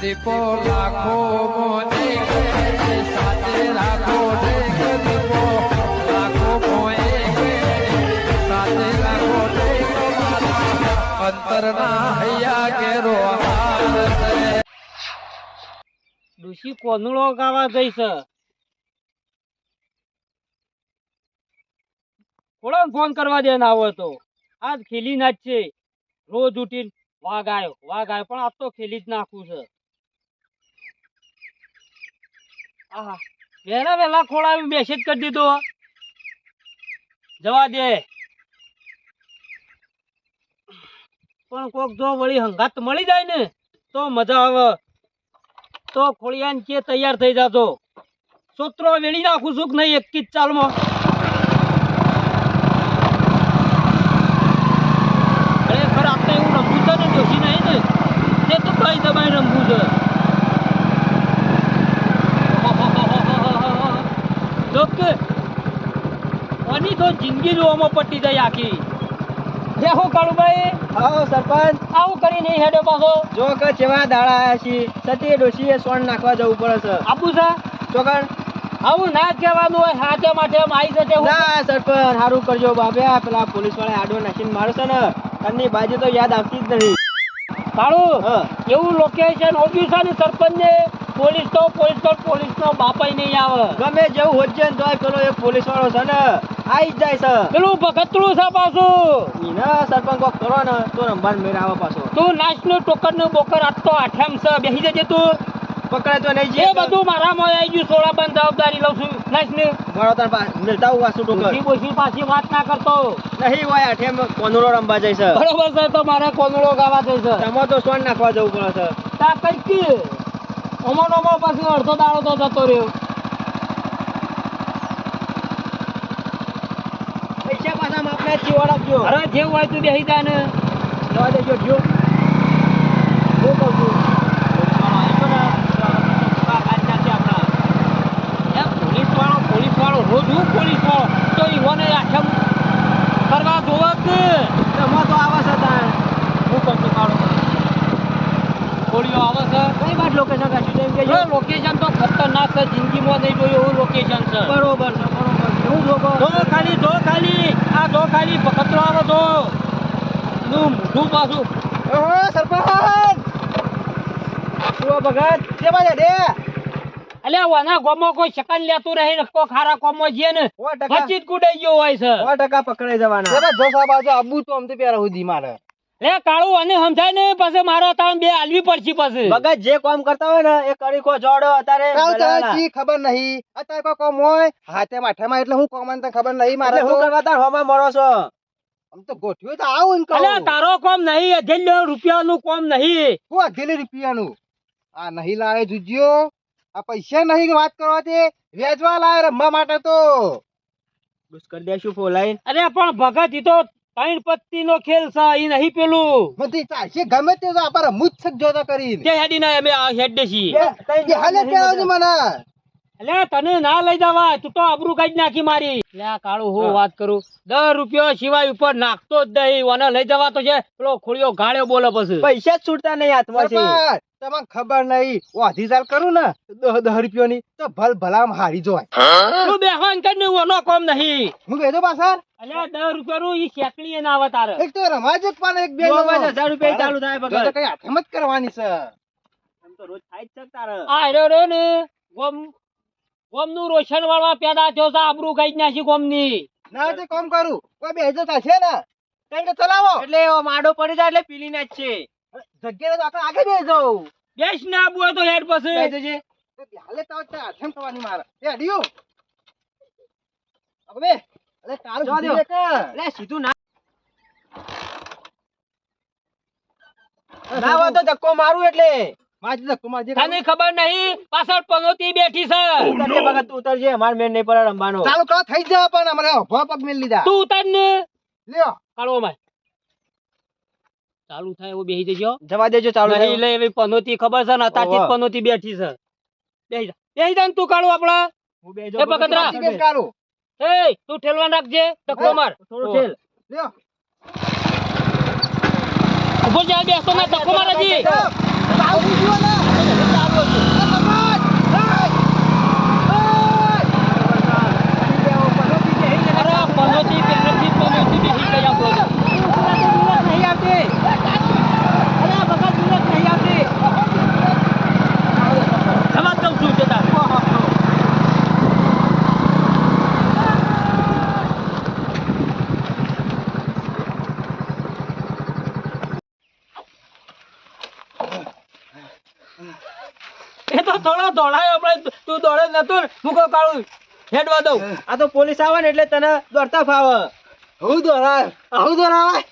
દીપો લાખો મોને સાથે રાખો દીપો. લાખો મોએ સાથે રાખો ગાવા જઈશ. થોડો ફોન કરવા દે ના આવો તો. આજ ખેલી છે રોજ ઉઠીને વાઘ આવ્યો. વાઘ આવ્યો, પણ આજ તો ખેલી જ નાખું છે આહા વહેલા વહેલા ખોળાવી મેસેજ કરી દીધો. જવા દે. પણ કોક જો વળી હંગાત મળી જાય ને, તો મજા આવે. તો ખોળિયાન કે તૈયાર થઈ જાતો સૂત્રો વેળી નાખું છું નહીં એક જ ચાલમાં ખરેખર આપણે એવું રમવું છે ને, જોશી નહીં ને? તે તો કઈ દબાઈ રમવું છે. કોની તો જિંદગી જોવામાં પટી જાય આખી. જે હું કાળું આવો સરપંચ. આવું કરીને હેડો પાછો. જો કે કેવા દાડા આયા છીએ સતી ડોશીએ સોન નાખવા જવું પડે છે. આપું છે? ચોકણ આવું ના કહેવાનું હોય હાથે માથે આવી જશે હું. ના સરપંચ સારું કરજો બાબ્યા પેલા પોલીસવાળા આડો નાખીને મારશે ને તમની બાજુ તો યાદ આવતી જ નહીં કાળુ એવું લોકેશન હોગ્યું છે ને સરપંચ ને પોલીસ તો પોલીસ તો પોલીસ નો બાપાય નહીં આવે. ગમે જેવું હોજે ને તોય પેલો એક પોલીસ વાળો છે ને આઈ જ જાય છે. પેલું ભગતડું છે પાછું. ઈને સરપંચ કોક કરો ને તો રંભાન મેળ આવે પાછો. તું નાશનું ટોકરનું બોકર આટતો આઠમ છે બેસી જજે તું. પકડાય તો નહીં જે બધું મારામાં આવી ગયું સોળા બંધ જવાબદારી લઉં છું. નાશ ને મારો તાર મિલતા હું વાસુ ટોકર બોસી પાછી વાત ના કરતો. નહીં હોય આઠેમ કોનુડો રમવા જાય છે. બરોબર છે તો મારે કોનડો ગાવા જાય છે. તમારે તો સોન નાખવા જવું પડે છે. તા કઈ કે. ઓમો નોમો પાછું અડધો દાડો તો જતો રહ્યો. પૈસા પાછા આપણે ચીવાડ આપજો. અરે જેવું હોય તું બેસી જા ને જવા દેજો જો. હું કહું છું. રોજ હું પોલીસ વાળો તો ઈવોને આઠમ કરવા જોવા કે એમાં તો આવે છે તાણ હું કરતો કાઢો પોલીઓ આવે છે. કઈ વાત લોકેશન રાખ્યું છે? એમ કે લોકેશન તો ખતરનાક છે જિંદગીમાં નહીં જોયું એવું લોકેશન છે. બરોબર છે બરોબર છે. હું જો ખાલી જો ખાલી આ જો ખાલી પકડતો આવે તો. નું મોઢું પાછું. ઓહો સરપંચ! શું ભગત કે બાજે દે. અલ્યા વાના ગોમો કોઈ શકન લેતું રહી ને કોઈ ખારા કોમો છે ને વચ્ચે જ ગયો હોય છે. સો ટકા પકડાઈ જવાના. જો સાહેબ આજે આબુ તો અમથી પેરા સુધી મારે. લે કાળું અને સમજાય ને પછી મારા તાણ બે આલવી પડશે પછી. ભગત જે કામ કરતા હોય ને એ કરી કો જોડો અત્યારે કી ખબર નહીં? અત્યારે કો કોમ હોય હાથે માથામાં એટલે હું કોમ તને ખબર નહીં મારે હું કરવા તાર હોમાં મરો છો? આમ તો ગોઠવ્યું તો આવું ને અલ્યા તારો કોમ નહીં અઢેલ્યો રૂપિયાનું કોમ નહીં. હું અઢેલી રૂપિયાનું? આ નહીં લાવે જુજ્યો? આ પૈસા નહીં વાત કરવા તે વેચવા લાવે રમવા માટે તો. બસ કરી દેશું ફોલાઈન અરે પણ ભગત ઈ તો ત્રણ પત્તી નો ખેલ છે ઈ નહીં પેલું. બધી ચાલશે ગમે તે તો આપણે રમવું જોતા કરી તે હેડી ના અમે આ હેડ દેશી. એ હાલે કેળવજો મને. એટલે તને ના લઈ જવાય તું તો આબરૂ કાઢી નાખી મારી. લે કાળું હું વાત કરું. દસ રૂપિયા સિવાય ઉપર નાખતો જ નહીં. અને લઈ જવા તો છે પેલો ખોળિયો ગાળ્યો બોલે પછી. પૈસા જ છૂટતા નહીં હાથમાં છે. તમને ખબર નહીં વાધી ચાલ કરું ને દો દહ રૂપિયો ની તો ભલ ભલામ હારી જોય તું બેહવાન કરી ને ઓનો કોમ નહીં. હું કહેતો પાછળ? અલ્યા દસ રૂપિયાનું ઈ શેકલી ના આવે તારે. એક તો રમાજ પણ એક બે જો જણો. બસ હજાર રૂપિયા ચાલુ થાય જો કઈ હાથેમ જ કરવાની છે. એમ તો રોજ થાય જ છે તારે. આ રહ્યો રહ્યો ને ગોમ ગોમનું રોશન વાળવા પેદા થયો છે આબરૂ કાઢી નાખી ગોમની. ના તો કામ કરું. કોઈ બે હજાર થશે ને. કઈ ચલાવો એટલે માડો પડી જાય એટલે પીલી ના જ છે. જગ્યા તો આપણે આગળ બે બેસ ના આબુ હોય તો હેડ પછી. જજે. હાલે તો તે હાથેમ મારે. હવે અરે તારું જવા એક જ. સીધું ના. ના હોય ધક્કો મારું એટલે. માજી ધક્કો મારજે. તને ખબર નહીં? પાછળ પનોતી બેઠી છે. ઉતરજે ભગત ઉતરજે. અમાર મેળ નહીં પડે રમવાનો. ચાલુ કરો થઈ જાય પણ અમારે ઊભા પગ મેલ લીધા. તું ઉતાર ને લ્યો. કાઢો માય ચાલુ થાય એવું બેસી જજો. જવા દેજો ચાલુ નહીં લે એવી પનોતી ખબર છે ને અત્યારથી પનોતી બેઠી છે. બેસી જા. બેસી જા તું કાઢો આપડા હું એ ભગતરા. કાઢું. એ તું ઠેલવા નાખજે ટકરો માર. થોડો ઠેલ. લ્યો. ઊભો જા બેસો ના ટકરો માર આવું જો ને એ તો થોડો દોડાયો આપણે તું દોડે નતો ને હું કહું કાળું હેડવા દઉં. આ તો પોલીસ આવે ને એટલે તને દોડતા ફાવે. હું દોરાય આવું દોરાવાય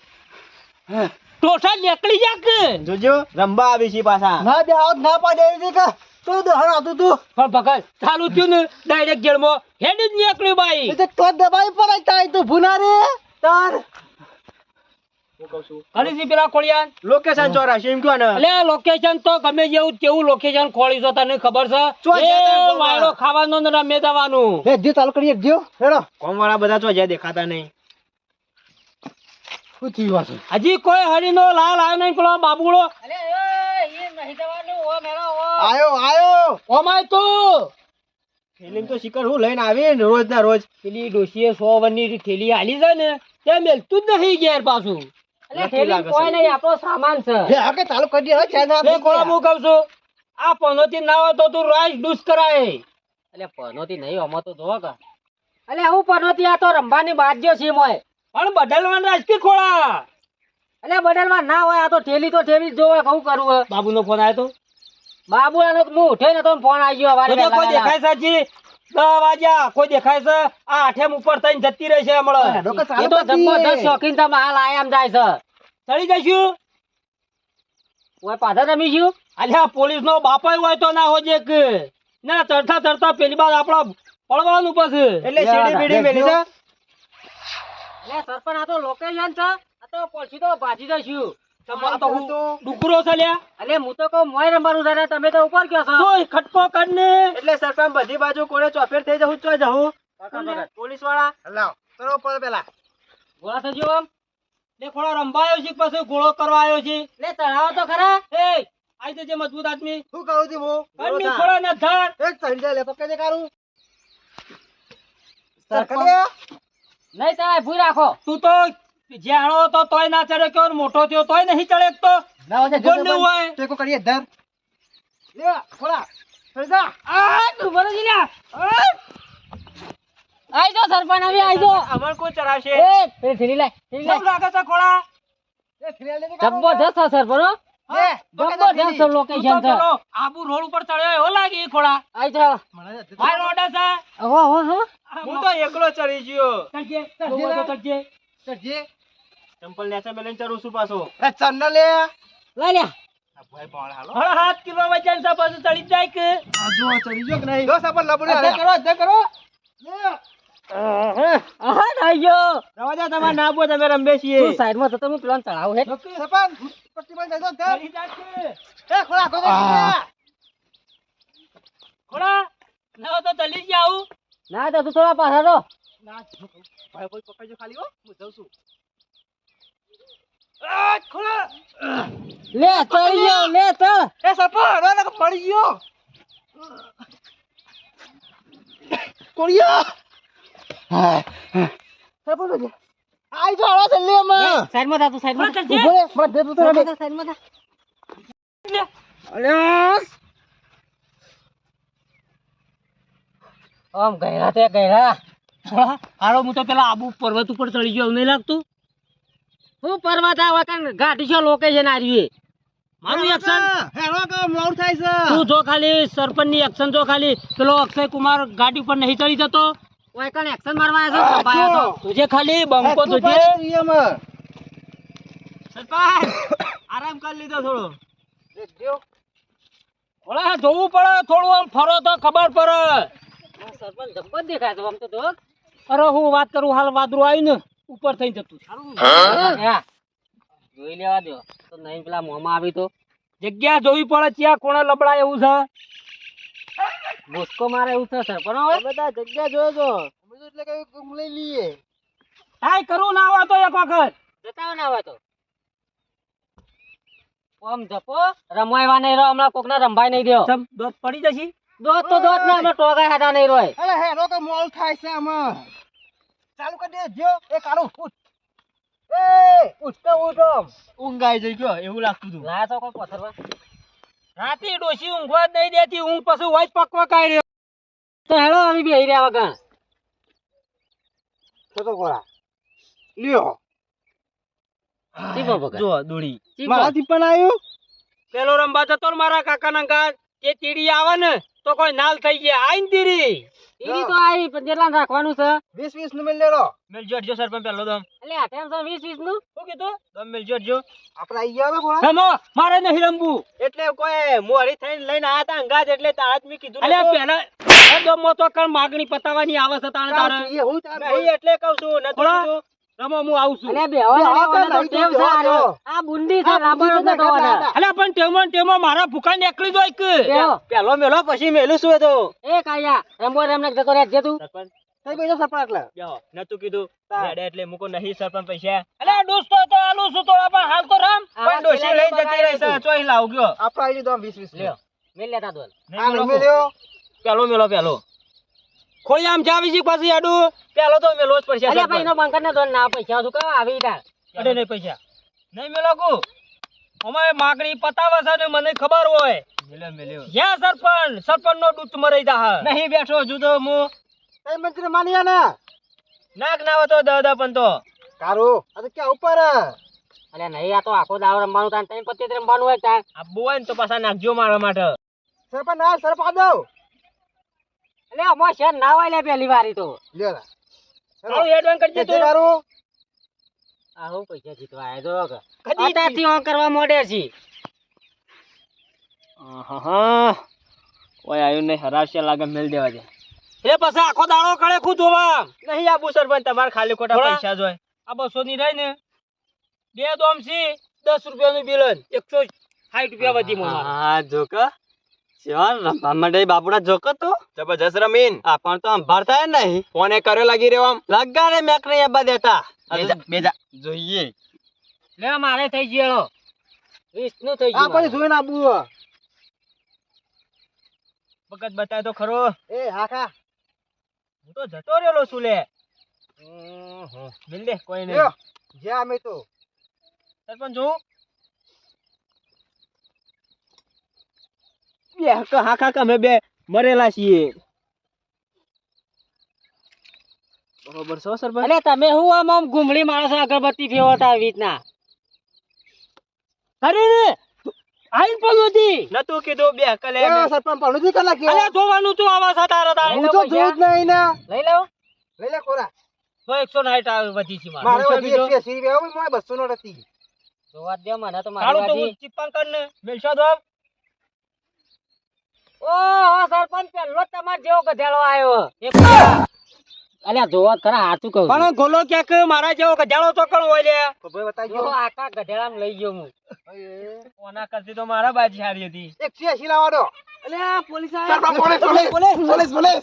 ટોઠા નીકળી જા કે જોજો રંબા આવી છે પાછા. ના દે આવ ના પાડે એવી કે તો દોરા હતું તું. પણ ભગત ચાલુ થયું ને ડાયરેક્ટ જેલમાં. હેડ જ નીકળ્યું એ તો તો દબાઈ પર તાય તું ભૂના રે તાર. હું કહું છું. હરીજી પેલા ખોળિયાન લોકેશન ચોરાશી એમ કહો ને. એટલે લોકેશન તો ગમે જેવું કેવું લોકેશન ખોળી છો તને ખબર છે? ચો જ્યાં ત્યાં એ વાયરો ખાવાનો ને રમે જવાનું. હે જે ચાલુ કરીએ જો હેડો. કોમ વાળા બધા તો જ્યાં દેખાતા નહીં. શું થયું હશે હજી કોઈ હરીનો લાલ આવ્યો નહીં પેલો બાબુડો. આયો આયો. ઓમાય તું. શિકર હું લઈને આવી ને રોજ ના રોજ. પેલી ડોશીએ સો વનની થેલી આલી છે ને તે મેલતું જ નહીં ઘેર પાછું. આપણો સામાન છે. હે ચાલુ કરી દે ચા કોળા હું કહું છું? આ પનોતી ના હોય તો તું રાઈસ ડૂસ કરાય. એટલે પનોતી નહીં આમાં તો જો કા. એટલે હું પનોતી આ તો રંભાની બાજ્યો છે મોય પણ બદલવાનું રાજકી ખોળા? એટલે બદલવા ના હોય આ તો ઠેલી તો ઠેલી જ જોવે કહું કરવું બાબુનો ફોન આવ્યો તો? બાબુ આનો હું ઉઠે ને તો ફોન આવી ગયો દેખાય સાચી? વાગ્યા કોઈ દેખાય છે? આ આઠેમ ઉપર થઈને જતી રહે છે હમણાં. હેડો કે ચાલુ એ તો જબરદસ્ત શોખીન તમે હાલ આયામ જાય છે. ચડી જઈશું? ઓય પાછા રમીશું અલ્યા પોલીસ નો બાપાય હોય તો ના હોય કે ના ચડતા ચડતા પેલી બાદ આપડે પડવાનું પછી. એટલે સીડી બીડી મેલી છે? એટલે સરપંચ આ તો લોકેશન છે. આ તો પછી તો ભાજી જઈશું. ડુકરો છે લ્યા. અલે હું તો કહું મોય રમવાનું છે તમે તો ઉપર કયો છો. તોય ખટકો કરીને. એટલે સરપંચ બધી બાજુ કોને ચોફેર થઈ જવું ચો જવું પોલીસવાળા લાવ કરો પર પેલા. ગોળા થજો આમ. લે ખોળા રંબાયો છે પછી ગોળો કરવા આવ્યો છે? લે ચડાવો તો ખરા. એ આઈ જજે મજબૂત આદમી. શું કહું છું હું? કન્ની ખોળા ન ધર. એક ચડી લે તો કેજે કારું? સરપંચ. નહીં ચડાય ભૂઈ રાખો. તું તો જ્યાણો તો તોય ના ચડે કેવો મોટો થયો તોય નહીં ચડે તો? ના હોય ગોંડું હોય. કરીએ ધર. લે ખોલા ચડી આ તું બરો જી આઈ જો સરપંચ આવી આઈ જો. અમર કોઈ ચડાવશે? એ પેલી થેલી લાય થેલી લાય. લાગે છે ખોળા? એ ફિરિયા લેજે કારું. જબરદસ્ત છે લે બકાયદા જબરદસ્ત લોકેશન છે આબુ રોડ ઉપર ચડ્યો એવો લાગે એ ખોળા? આઈ છે હો હો હો. હું તો એકલો ચડી ગયો. ચડજે. ચંપલ નેચા મેલેન ચડું છું પાછો. એ ચન્ન લે. લ્યા આ ભાઈ પણ હાલો. હળ હાથ કિલો વજન છે પછી ચડી જાય કે? આ જો ચડી ગયો કે નહીં? જો લબડી કરો અધે કરો. આહા ના તમે છીએ. તું સાઈડમાં તો હું પ્લાન ચડાવું હે. સરપંચ? પટ્ટી બંધ થઈ દો ચડી જાશે એ ખોલા ખોલા ખોળા. ના તો ચલી જ ના તો તું થોડા પાછા રહો. ના ભાઈ કોઈ પકડજો ખાલી હો હું જઉં છું. લે ચડી ગયો લે તળ એ સપો રોને પડી ગયો. કોળિયા સરપંચ આઈ જો આવા જલ્દી માં. સાઈડમાં થા તું સાઈડમાં ઊભો રે મારા દે તું તો સાઈડમાં થા. અલ્યાસ આમ ગયરા તે ગયરા. હાલો હું તો પેલા આબુ પર્વત ઉપર ચડી ગયો નહીં લાગતું? હું પર્વત આવે કારણ ઘાટી છે લોકેશન આ મારું એક્શન હેરો કે મોડ થાય છે? તું જો ખાલી સરપંચની એક્શન જો ખાલી. પેલો અક્ષય કુમાર ગાડી ઉપર નહીં ચડી જતો? ઓય કણ એક્શન મારવા આવ્યો છે? ભાઈ તો. તુજે ખાલી બંકો તુજે. સરપંચ આરામ કરી લીધો થોડો. ઓલા જોવું પડે થોડું આમ ફરો તો ખબર પડે. સરપંચ દેખાય આમ તો અરે હું વાત કરું હાલ વાદળું આવ્યું ને ઉપર થઈ જતું હા. જોઈ લેવા દો તો નહીં પેલા મોમાં આવી તો. જગ્યા જોવી પડે ત્યાં કોણે લબડાય એવું છે? ભૂસકો મારે એવું થશે પણ હવે? તમે જગ્યા જોયો છો. તો એટલે કઈ લઈ લઈએ. હાય કરું ના આવા તો એક વખત. જતા ના આવા તો. ઓમ જપો. રમવાય નહીં રહો હમણાં કોકને રંભાઈ નહીં દેવો પડી જશે? દોત તો દોત ના હમણાં ટોગા હેડા નહીં રોય. અરે હેરો તો મોલ થાય છે આમાં. ચાલુ કરી દે જો એ કાળું ઉઠ એ ઉઠતો ઉઠો ઉઠ આમ. ઊંઘ આવી જઈ ગયો એવું લાગતું હતું. લાયા તો કોઈ પથ્થરવા રાતી ડોશી ઊંઘવા દઈ દેતી ઊંઘ પછી વાઈટ પકવા કાઈ રહ્યો. તો હેડો અમે બેહી રહ્યા વગર. તો તો કોરા લ્યો. ચીપો બગા જો દોડી. મારાથી પણ આવ્યો? પેલો રંબા જતો ને મારા કાકાના ઘાટ જે ચીડી આવે ને તો કોઈ નાલ થઈ ગયા. આઈન તીરી તીડી તો આઈ પણ જેટલા રાખવાનું છે. 20 20 નું મિલ લેલો. મેલજો અડજો સરપંચ પેલો દમ. એટલે આ ટાઈમ તો 20 20 નું? શું કીધું? દમ મેલજો અડજો આપણે આઈ ગયા ખોળા હમો મારે નહીં રમવું. એટલે કોઈ મોરી થઈને લઈને આયા તા અંગાજ એટલે તારા જ કીધું અલે નતું. પેલા દમો તો કણ માગણી પતાવાની આવે છે તાણે તારે હું તાર એટલે કહું છું નથી કીધું. રમો હું આવું છું. તો ટેવ છે. આ બુંદી છે. અલે પણ ટેમો ટેમો મારા ભૂકા નીકળી જોઈ કે? પેલો મેલો પછી મેલું શું તો. એ કાયા રમો રમને જતો રહે જે તું. થઈ બેસો સરપંચ એટલે? બેહો નતું કીધું. રેડે એટલે મૂકો નહીં સરપંચ પૈસા. અલે દોસ્તો તો આલું છું થોડા પણ હાલ તો રામ. પણ ડોશી લઈ જતી રહી છે ચોઈ લાવ ગયો આપણે આઈ લીધો વીસ વીસ. લ્યો. મેલ લેતા દોલ આ મેલો પેલો મેલો પેલો. ખોઈ આમ જાવી જી પાછી આડું. પેલો તો મેલો જ પડશે. અલે ભાઈ નો બંકર ને દોલ ના પૈસા તું કવા આવી તાર અડે નહીં પૈસા. નહીં મેલો કુ? અમારે માગણી પતાવા છે ને મને ખબર હોય. મેલે મેલ્યો. યા સરપંચ? સરપંચ નો દૂત મરી જા નહીં બેઠો જુદો મુ તઈ મંત્રી માનિયા ને નાક ના હતો દાદા પણ તો. કારો? આ તો ક્યાં ઉપર? અલ્યા નહીં આ તો આખો દાવ રમવાનું તાન ત્રણ પતિ રમવાનું હોય તાર આ બોય ને તો પાછા નાખજો મારા માટે. સરપંચ ના સરપંચ દઉં. અલે અમો શેર ના હોય લે પહેલી વારી તો. લ્યો ના. તારું કરજે તું કારું આ હું પૈસા જીતવા આવ્યો તો અત્યારથી ઓન કરવા મોડે છે. હા. કોઈ આવ્યું નહીં હરાવશે લાગે મેલ દેવા દે. એટલે પછી આખો દાડો કળે ખુદ જોવા. નહીં આબુ સરપંચ તમારે ખાલી ખોટા. પૈસા જોય આ બસો ની રહી ને બે દોમ છે દસ રૂપિયા નું બિલ એકસો સાઠ રૂપિયા વધી મને હા જોકા શિવાન રમવા માટે બાપુડા જોકો તો જબરજસ્ત રમીન. આ પણ તો સંભાળતા નહીં. ફોને કર્યો લાગી રહ્યો આમ. લગા રે મેક નહીં આબા દેતા. બેજા જોઈએ. લે મારે થઈ ગયેલો વીસ થઈ આ ગયું જોઈને આબુ વખત બતાય તો ખરો. એ હા હું તો જતો રહેલો છું લે. મિલ દે કોઈ નહીં. જે અમે તો. સરપંચ જોઉં? બે હક હા કાકા અમે બે મરેલા છીએ. બરોબર છો સરપંચ? અરે તમે હું આમ આમ ઘૂમડી માણસ અગરબત્તી ફેરવતા આવી રીતના? અરે રે આઈન પણ નહોતી. નતું કીધું બે હક સરપંચ પણ નથી કલા કે અલે જોવાનું તું આવા હતા તારા તારે હું તો જોઉં જ નહીં ને. લઈ લેવો લઈ લે ખોરા તો એકસો સાઠ વધી છે મારે. મારે વધી બીજો. એકસો એંસી રૂપિયા હોય, મારે બસો નો હતી જોવા દે મને તો મારી કાળું તો વાજી. ને. મેલશો દો ઓહો સરપંચ પહેલો તમાર જેવો ગધેડો આવ્યો અલ્યા જોવો ખરા હાચું કહું પણ ગોલો ક્યાંક મારા જેવો ગજાળો તો કણ હોય લે? ભાઈ બતાવી જો ગધેડામાં લઈ ગયો હું. ઓના કરતી તો મારા બાજી હારી હતી. અલ્યા police sarpanch police police police. Police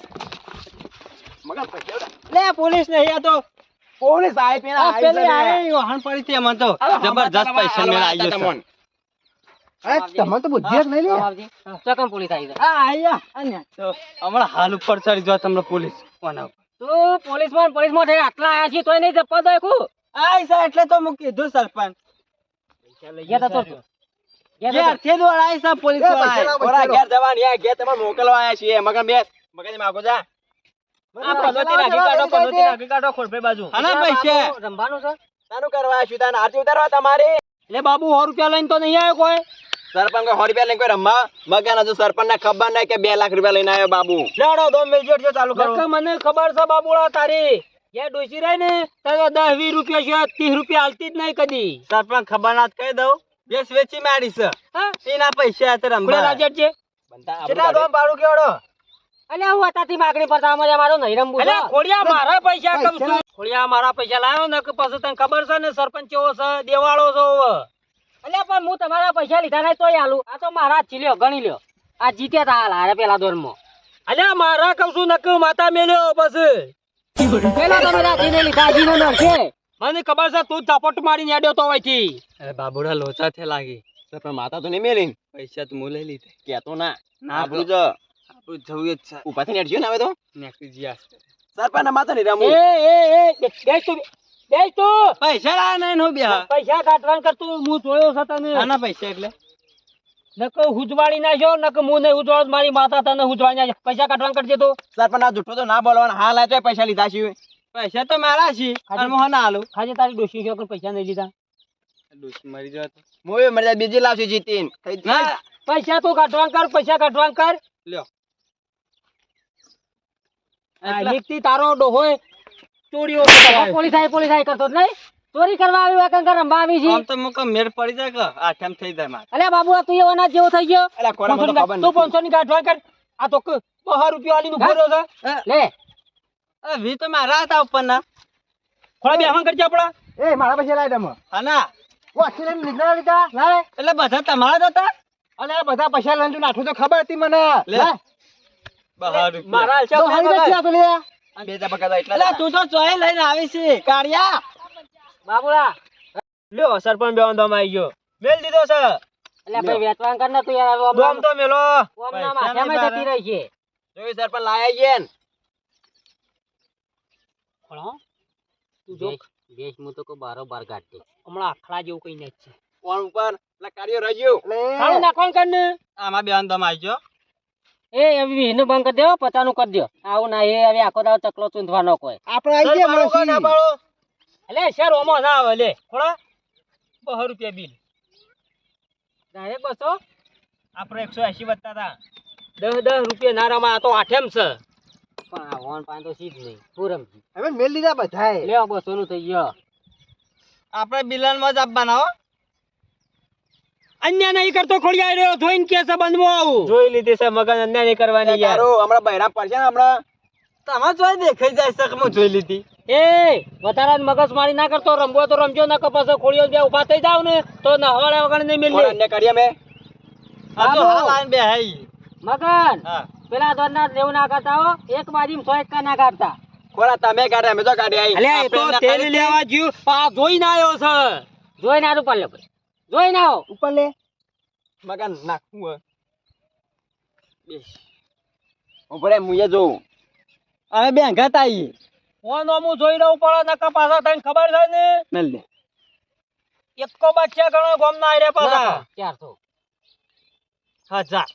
લે પોલીસ નહીં આ તો. પોલીસ આઈ પેલા આઈ પડી તો. પૈસા મેળા આવી ગયો છે. અરે તો બુદ્ધિ જ નહીં લે ચોકમ પોલીસ આવી આ આયા અને તો હમણાં હાલ ઉપર ચડી જો તમને પોલીસ કોના તું પોલીસમાં પોલીસમાં આટલા આયા છીએ તોય નહીં જપા દેખું આઈ સર એટલે તો હું કીધું સરપંચ. ગયા તા ગયા તા ઘેરથી દોડ આઈ સર પોલીસવાળા. ઓરા ઘેર જવાની આ ઘેર તમારે મોકલવા આયા છીએ. મગન બેસ મગજ માગો જા. આ પનોતી નાખી કાઢો પનોતી નાખી કાઢો ખોરપે બાજુ. આના પૈસા. બાબુ, રમવાનું છે. કરવા આયા છું તાને આરતી ઉતારવા તમારે. એટલે બાબુ સો રૂપિયા લઈને તો નહીં આવ્યો કોઈ. સરપંચ કોઈ સો રૂપિયા લઈને કોઈ રમવા? મગન હજુ સરપંચ ને ખબર નહીં કે બે લાખ રૂપિયા લઈને આવ્યો બાબુ. લેડો દો મિલ જોડજો ચાલુ કરો. મને ખબર છે બાબુડા તારી. જે ડોસી રહી ને તારે દસ વીસ રૂપિયા છે ત્રીસ રૂપિયા હાલતી જ નહીં કદી. સરપંચ ખબર ના કહી દઉં. બેસ વેચી મારી છે. એના પૈસા કોને રમવા લાજટ છે કેટલા દો ભાડું કેવડો? અલે હું અતાથી માગણી પર મજા મારો નહીં રમવું અલે ખોડિયા મારા પૈસા કમ છું. ખોડિયા મારા પૈસા લાવ્યો ને કે પછી તને ખબર છે ને સરપંચ કેવો છે દેવાળો છે હવે. અલ્યા પણ હું તમારા પૈસા લીધા નહીં તોય આલું. આ તો મારા જ લ્યો ગણી લ્યો. આ જીત્યા તા હાલ હારે પેલા દોરમાં. અલ્યા મારા કઉ છું નક માતા મેલ્યો પછી. પેલા તમે રાખીને લીધા જીનો નર છે. મને ખબર છે તું ઝપટ મારી આડ્યો તો હોયથી અરે બાબુડા લોચા થે લાગી. પણ માતા તો નહીં મેલી પૈસા તો મું લઈ લીધે. કેતો ના. આપણું જ આપણું જવું જ છે. ઉપાથી નેટજો ને હવે તો. નેકરી જીયા સરપંચ ના માતા નહીં એ એ એ બેસ તું તું. પૈસા લાયા નહીં નો બે પૈસા કાઢવાનું કરતું હું જોયો છે તને. આના પૈસા એટલે? નકો હુજવાડી નાખ્યો નક હું નહીં હુજવાડ મારી માતા તને હુજવાડી નાખ્યો પૈસા કાઢવાનું કરજે તો. સરપંચ આ જૂઠો તો ના બોલવાના. હા આ પૈસા લીધા છે. પૈસા તો મારા છે. અને ખાજે તારી ડોશી છે પૈસા નહીં લીધા. ડોશી મરી જાય બીજી લાવશે જીતીન પૈસા તું કાઢવાન કર પૈસા કાઢવાન કર. લ્યો. આ તારો ડોહોય ચોરીઓ પોલીસ આય પોલીસ આય કરતો જ નહીં. ચોરી કરવા આવ્યો કંકર આવી આમ તો મુક મેર પડી જાય કે? આઠમ થઈ જાય માર? અલ્યા બાબુ આ તું એવો ના જેવો થઈ ગયો. અલા કોરા મને ખબર તું નથી. પાંચસો ની ગાંઠવાન કર. આ તો ક- રૂપિયા આલી નું ભરો છે. લે. અ વી તો મારા હતા ઉપરના. ખોળા બેહવાન કરજે આપડા એ મારા પાસે લાવી તમે. હાના વાંચી લઈને લીધા લીધા? લાવે એટલે બધા તમારા જ હતા? અને બધા પૈસા લઈને નાઠું તો ખબર હતી મને. લે. મારા હાલ છે નથી. બે જા એટલા એટલે તું તો ચોય લઈને આવી છે કાળિયા. બાબુલા. લ્યો સરપંચ બેવાન દમ આવી ગયો. મેલ દીધો છે. અલ્યા ભાઈ વેચવાન કર ને તું યાર દોમ તો મેલો. ઓમ ના માથામાં જતી રહી છે. જોઈ સરપંચ લાયા ગયા ને. ખણો તું જો દેશ મુ તો કો બારો બાર કાઢ હમણાં આખલા જેવું કઈ નહીં છે કોણ ઉપર? એટલે કાર્યો રહ્યું ખાલી એટલે નાખવાનું કર ને. આમાં બેવાન દમ આવી ગયો. એ હવે વીસનું બંધ કરી દેવો પચાનું કરી દો આવું ના એ હવે આખો દાડો ચકલો ચૂંધવાનો કોઈ. આપણે આઈ ગયા સરપંચ ના પાડો? એટલે શેર ઓમો ના આવે લે. ખોળા. બસો રૂપિયા બિલ. ડાયરેક્ટ બસો. આપણે એકસો એસી વધતા હતા. દસ દસ રૂપિયા ના રમા આ તો આઠેમ છે. પણ આ વન પાંચ તો સીધ નહીં. પૂરમ હવે મેલ લીધા બસો નું થઈ ગયો. આપણે બિલાનમાં જ આપવાના હો. અન્ય નહીં કરતો ખોડિયા રહ્યો જોઈને કે છે બંધમાં આવું. જોઈ લીધી છે મગન અન્ય નહીં કરવાની યાર. હમણાં બૈરા પડશે ને હમણાં. તમારે જોઈ દેખાઈ જાય છે કે હું જોઈ લીધી? એ વધારે મગજ મારી ના કરતો રમવો તો રમજો ના કપાસ ખોડિયો બે ઊભા થઈ જાવ ને તો નહવાડે વગર નહીં મિલે અન્ય કરીએ મે? આ તો. હાલ. બે હાઈ મગન હા. પેલા દોરના જેવું ના કરતા હો એક બાજી સો એક ના કાઢતા. ખોરા તમે કાઢે અમે તો કાઢી આઈ અલ્યા એ તો તેલ લેવા જ્યું આ જોઈને આવ્યો છે. જોઈને ના પાલ્યો ભાઈ જોઈને આવો ઉપર લે મગન નાખવું હે. ઉપર મુએ જોઉં અમે બે ઘાત આવીએ ફોન હું જોઈ રહ્યો પડે નકા પાછા તને ખબર છે ને મેલ દે એકો બચ્ચા ઘણો ગોમ ના આર્યા પાછા ચારસો હજાર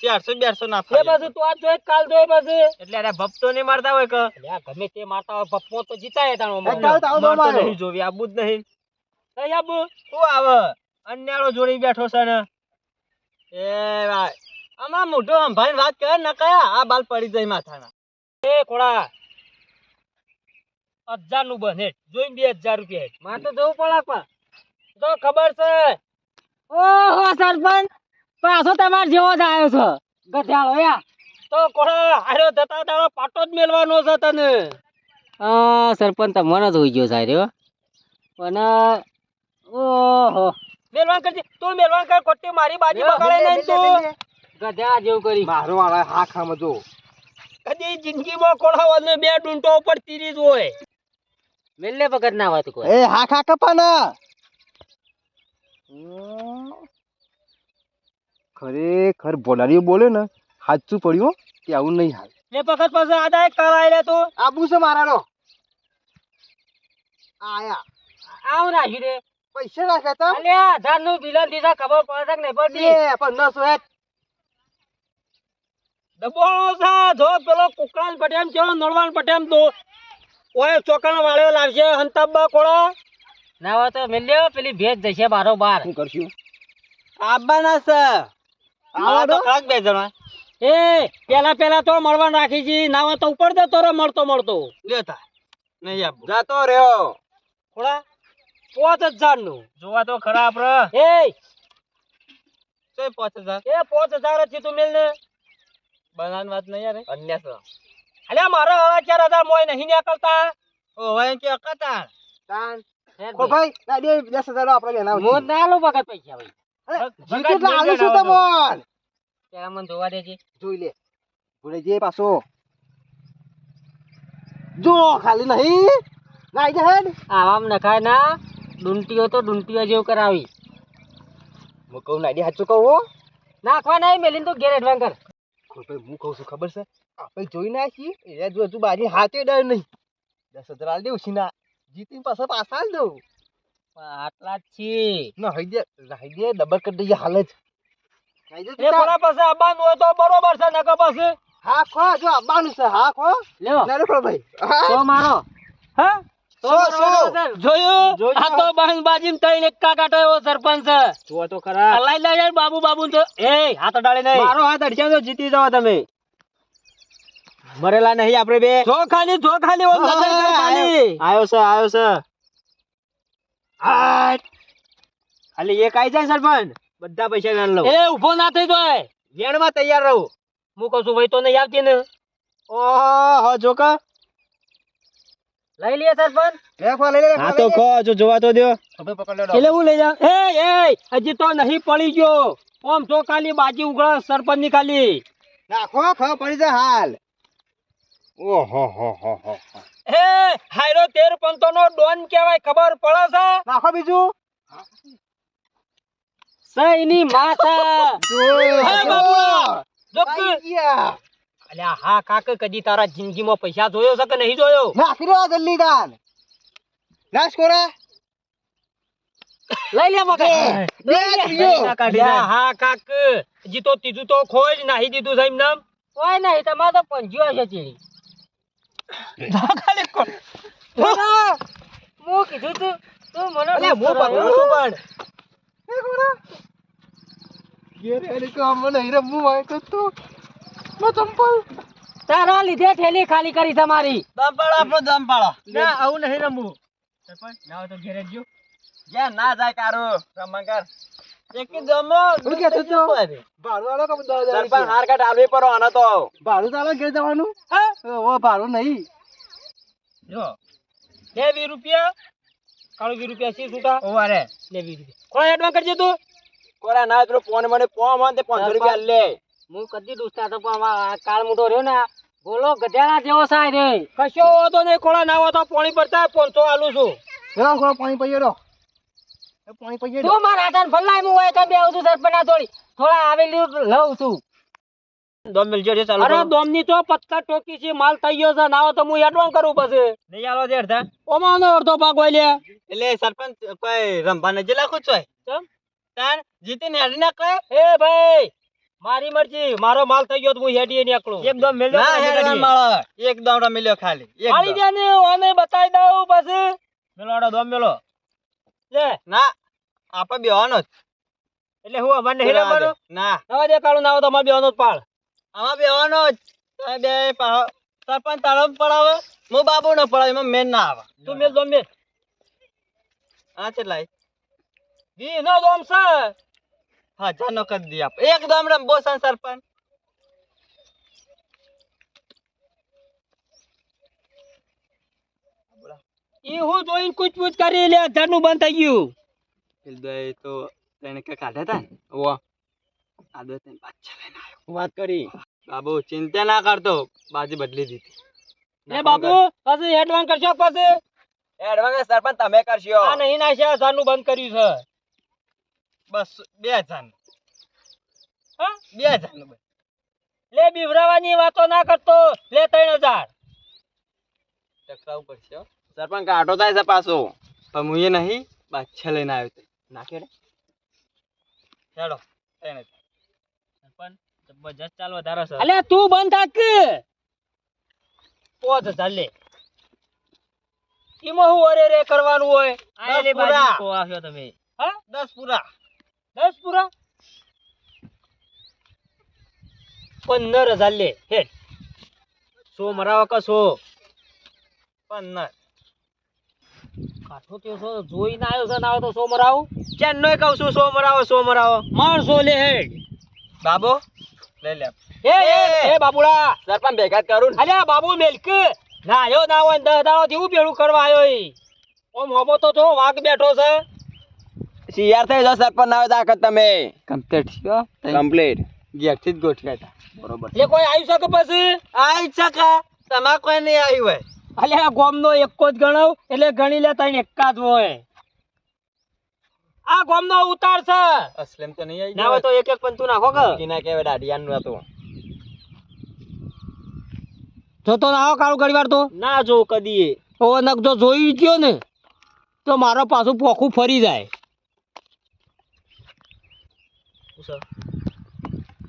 ચારસો બેરસો ના એ બાજુ તું આજ જોઈ કાલ જોઈ બાજુ એટલે અરે ભપતો નહીં મારતા હોય કે ગમે તે મારતા હોય પપ્પો તો જીતાય તાણો મારતો નહીં જોવી આબુ જ નહીં આબુ શું આવે. અન્યાળો જોડી બેઠો છે ને. એ ભાઈ આમાં મોઢો સંભાળીને વાત કરે ને કયા? આ બાલ પડી જાય માથાના. એ ખોડા હજારનું બને. જોઈ બે હજાર રૂપિયા મારે તો જવું પડે પણ તો ખબર છે. ઓહો સરપંચ પાછો તમારે જેવો જ આવ્યો છે. ગધેડો યા તો કોડા આર્યો જતા તારો પાટો જ મેલવાનો છે તને. હા સરપંચ તમારો જ હોઈ ગયો સાહેબ પણ ઓહો. મેલવાન કરજે. તું મેલવાન કર કોટી મારી બાજી બગાડે નહીં તું. ગધા જેવું કરી. મારો વાળા હા ખામ જો. કદી જિંદગીમાં કોળાવાને બે ડૂંટો ઉપર તીરી જ હોય. મેલ્લે વગર ના વાત કોઈ. એ હા ખા કપાના. ખરેખર બોલારીઓ બોલે ને હાચું પડ્યું કે આવું નહીં હાલ. લે પકડ પાસે આદા કરાય લે તું. આબુ છે મારાનો. આયા. આવ રાહી રે. પૈસા નાખ્યા તા? અલ્યા હજારનું બિલન દીધા ખબર પડે કે નહીં પડતી? એ પંદરસો એક. દબોળો છે જો પેલો કુકરાન પટેમ છે નળવાન પટેમ તો ઓય ચોકણ વાળ્યો લાવશે હંતાબા કોળા ના હોય તો મેલ્યો પેલી ભેજ જશે બારો બાર શું કરશું? આવવાના છે. આવા તો દો. ખરાક બે જણા. એ પેલા પેલા તો મળવાનું રાખી છે ના હોય તો ઉપર તો રે મળતો મળતો. લેતા નહીં આપવું જતો રહ્યો. કોળા પાંચ હજારનું. જોવા તો ખરા આપડે એ ચોય પાંચ હજાર? એ પાંચ હજાર જ છે તું મેલ ને બનાન વાત નહીં યાર. અન્યાસ છે અલ્યા મારા હવે ચાર હજાર મોય નહીં નીકળતા. ઓ હવે કે અકતા તાન. ઓ ભાઈ ના દે દસ આપણે બેના હું ના લો બગત પૈસા ભાઈ જીતે એટલે આલું છું તમોન? ત્યાં મને જોવા દેજે. જોઈ લે. ભૂલે જે પાછો. જો ખાલી નહીં. નાઈ જા આવામ નખાય ના. ડુંટીઓ તો ડુંટીઓ જેવું કરાવી. હું કહું દે સાચું કહું હો. નાખવા નહીં મેલીન તો ઘેર એડવાન કર. હું કહું છું ખબર છે? આપણે જોઈ નાખી એ જો હજુ બાજી હાથે ડર નહીં. દસ હજાર આલ દેવું સીના જીતીને પાછા પાછા આલ દઉં. આટલા જ છે ના હઈ દે રાઈ દે ડબલ કરી દઈએ હાલ જ. એ ખરા પાસે હોય તો બરોબર છે નકા પાસે હા ખો જો આવવાનું છે હા. ખો લે ના ભાઈ. હા તો મારો. હા? તો સો, બરોબર સો. સર. જોયું? જોયું. આ તો બહન બાજીમ તઈને એકા કાઢો એવો સરપંચ છે. તો ખરા. હલાઈ લઈ બાબુ બાબુ તો. એ હાથ અડાડે નહીં. મારો હાથ અડશે તો જીતી જાવ તમે. મરેલા નહીં આપણે બે. જો ખાલી જો ખાલી ઓમ નજર કર ખાલી. આયો છે આયો છે. આટ. ખાલી એક આઈ જાય સરપંચ. બધા પૈસા લઉં. એ ઊભો ના થઈ જાય. વેણમાં તૈયાર રહું. હું કહું છું ભાઈ તો નહીં આવતી ને. ઓહો જોકા લઈ લે સરપંચ. લે લઈ લે હા તો ખો જો જોવા તો દો હવે પકડ લે એટલે હું લઈ જાઉં? એ એ હજી તો નહીં પડી ગયો. ઓમ તો કાલી બાજી ઉગળ સરપંચની કાલી નાખો ખ પડી જા હાલ. ઓહો હો હો હો એ હાયરો તેર પંતો નો ડોન કેવાય ખબર પડે છે? નાખો બીજું. સઈની માં જો હે બાબુલા જો ગયા. અલ્યા હા કાક કદી તારા જિંદગીમાં પૈસા જોયો છે કે નહીં જોયો? નાખી દો જલ્દી દાન નાશ કોરા? લઈ લે મગજ. બે ત્રીજો. અલ્યા હા કાક જી તો ત્રીજું તો ખોઈ જ નાહી દીધું છે એમને કોઈ નહીં તમારે તો પંજ્યો છે ચીડી. હું કીધું તું તું મને અલ્યા મો પકડું છું પણ. એ કોરા? ઘેર એની તો આમ નહીં મુ વાય તો તો નો ચંપલ. તારા લીધે થેલી ખાલી કરી તમારી. દમ પાડો આપણો દમ ના આવું નહીં રમવું. સરપંચ ના તો ઘેરે જ જ્યાં ના જાય કારો રમંકર એક દમો હું કહેતો તો? ભાડું આલો કે બધા હજાર સરપંચ હાર કાઢ આલવી પડો આનો તો. ભાડું તો ઘેર જવાનું? ઓ ભાડું નહીં. જો. લે વીસ રૂપિયા. કાળો રૂપિયા છે છૂટા ઓવારે લે વીસ રૂપિયા. કોણ એડવાન્સ કરજે તું? કોરા ના પેલો ફોન મને ફોન તે પાંચસો રૂપિયા લે. હું કદી દુસતા તો પણ આ કાળ મોટો રહ્યો ને બોલો ગધેડા જેવો સાહેબ રે. કશો વાંધો નહીં કોળા ના વાતો પાણી પડતા પોનસો આલું છું. હેલો ખોળા પાણી પૈયે દો એ પાણી દો તું મારા હાથાને ફલાય હું હોય તો બે છું સરપના થોડી થોડા આવેલી લઉં છું. દમ મિલજો છે ચાલુ અરે તો પત્તા ટોકી છે માલ થઈ ગયો છે ના હોય તો હું એડવાન્સ કરું પછી. નહીં આલો દે અડધા. ઓમાં અડધો ભાગ હોય લે. એટલે સરપંચ કોઈ રંભા નજે લાખું છો કેમ? તાન જીતી ને હારી કહે એ ભાઈ મારી મરજી મારો માલ થઈ ગયો તો હું હેડીએ નીકળું. એકદમ મેલ ના હેડવા મળે. એકદમ રમી ખાલી. મારી એકદમ. દે ને ઓને બતાઈ દઉં પછી. મેલો આડો દોમ મેલો. લે. ના આપણે બેવાનો જ. એટલે હું અમારે નહીં મારો? ના. હવે દે કાળું ના તો અમારે બેવાનો જ પાડ આમાં બેવાનો જ. તમે બે પાહો. સરપંચ તાળો પડાવે. હું બાબુ નો પડાવે એમાં મેન ના આવે. તું મેલ દોમ મેલ. હા ચલાય વી નો દોમ છે. હજાર નો કરી દી આપ એકદમ રમબો છે સરપંચ ઈ હું જોઈને કૂચ કૂચ કરી લે ઘરનું બંધ થઈ ગયું પેલું તો તેને કે કાઢ્યા તા ને ઓ આદો તેને પાછા લઈને આવ્યો વાત કરી બાબુ ચિંતા ના કરતો બાજી બદલી દીધી એ બાબુ પછી એડવાન્સ કરશો પછી એડવાન્સ સરપંચ તમે કરશો આ નહીં નાખ્યા ઘરનું બંધ કર્યું છે બસ બે હજાર હા બે હજારનું લે બીવરાવાની વાતો ના કરતો. લે ત્રણ હજાર. ટકરાવું પડશે હો. સરપંચ કાઢો થાય છે પાછો. પણ હું એ નહીં બાદશાહ લઈને આવ્યો તે. નાખ્યો રે ચાલો ત્રણ હજાર. સરપંચ જબરજસ્ત ચાલ વધારે છે. અલે તું બંધ થાક. પોચ હજાર લે. એમાં હું અરે રે કરવાનું હોય? દસ પૂરા. દસ પૂરા. દસ પૂરા? પંદર હજાર લે હેડ. સો મરાવા કે સો? પંદર. કાઠો તે સો જોઈને આવ્યો છે ના આવે તો સો મરાવું? ચેન્નઈ કહું છું સો મરાવો સો મરાવો. માણસો લે હેડ. બાબો લઈ લે. એ એ એ! બાબુડા. સરપંચ ભેગા કરું અલ્યા બાબુ મેલક. ના આયો ના હોય દસ દાડો હું પેલું કરવા આવ્યો ઓમ હોબો તો જો વાઘ બેઠો છે. સીઆર થઈ જાવ સરપંચ ના આવે તાકત તમે કમ્પ્લીટ થયો કમ્પ્લીટ ગેટથી જ ગોઠવ્યા બરોબર એ કોઈ આવી શકે પછી? આવી શકે. તમારે કોઈ નહીં આવી હોય. અલ્યા ગોમનો એકો જ ગણાવ એટલે ગણી લે તઈને એકા જ હોય. આ ગોમનો ઉતાર છે અસલેમ તો નહીં આવી ના હોય તો એક એક પંતુ નાખો કે? કિના કેવે દાડિયાનનું હતું. જો તો નાવો કાળું ઘડીવાર તો. ના જો કદી. ઓ નક જો જોઈ ગયો ને તો મારો પાછું પોખું ફરી જાય.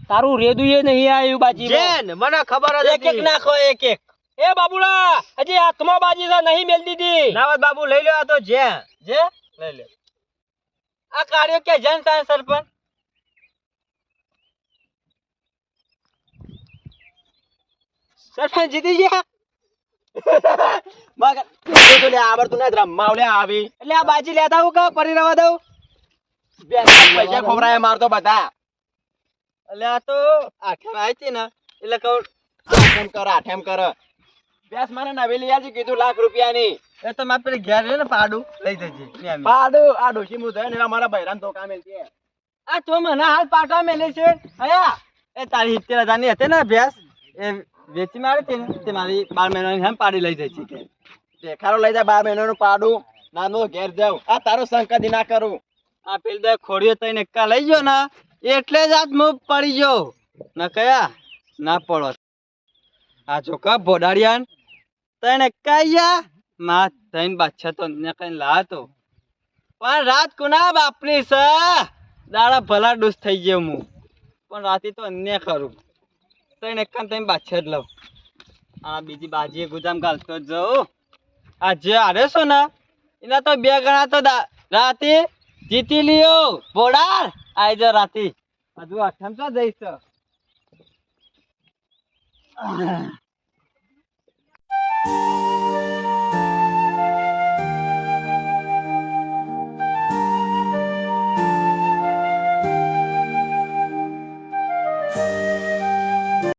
તારું રેદું એ નહીં આવ્યું બાજી જેન મને ખબર હતી એક એક નાખો એક એક. એ બાબુડા હજી હાથમાં બાજી છે નહીં મેલ દીધી. ના બાબુ લઈ લો આ તો જે જે? લઈ લે આ કાર્યો કે જન થાય સરપંચ? સરપંચ જીતી ગયા? મગર તો લે આવડતું નથી રમવા આવી. એટલે આ બાજી લેતા હું કા પડી રવા દઉં? પૈસા ખોબરાય મારતો બધા. એટલે આ તો આઠમ આવી ને એટલે કહું આઠમ કર આઠમ કર. બેસ મારે નવેલી આજે કીધું લાખ રૂપિયાની. એ તો મારે પેલી ઘેર ને પાડું લઈ જજે પાડું આ ડોશી મું થયો ને મારા બૈરાન તો કામે છે આ તો મને હાલ પાટા મેલે છે. અયા એ તારી સિત્તેર હજારની હતી ને ભેંસ એ વેચી મારી હતી તે મારી બાર મહિનાની હેમ પાડી લઈ જાય છે દેખાડો લઈ જાય બાર મહિનાનું પાડું. નાનો ઘેર જાઉં. આ તારો શંકા ના કરું. આ પેલી દે ખોડીઓ તઈને એકા લઈ ગયો ને, એટલે જ આજ મૂવ પડી ગયો. ના કયા? ના પડો. આ જો કા ભોડાડિયાન તને કયા માં તઈને બાદશાહ તો ને કઈ લાતો. પણ રાત કુના બાપની છે? દાડા ભલા ડૂસ થઈ ગયો હું પણ રાતે તો અન્ય કરું તઈને કામ તઈને બાદશાહ જ લઉં. આ બીજી બાજીએ ગુજામ ગાલતો જાઉં. આ જે હારે છો ને, એના તો બે ગણા તો રાતે જીતી લ્યો. ભોડાર આઈ જા રાતે. હજુ અઠમ તો જઈશ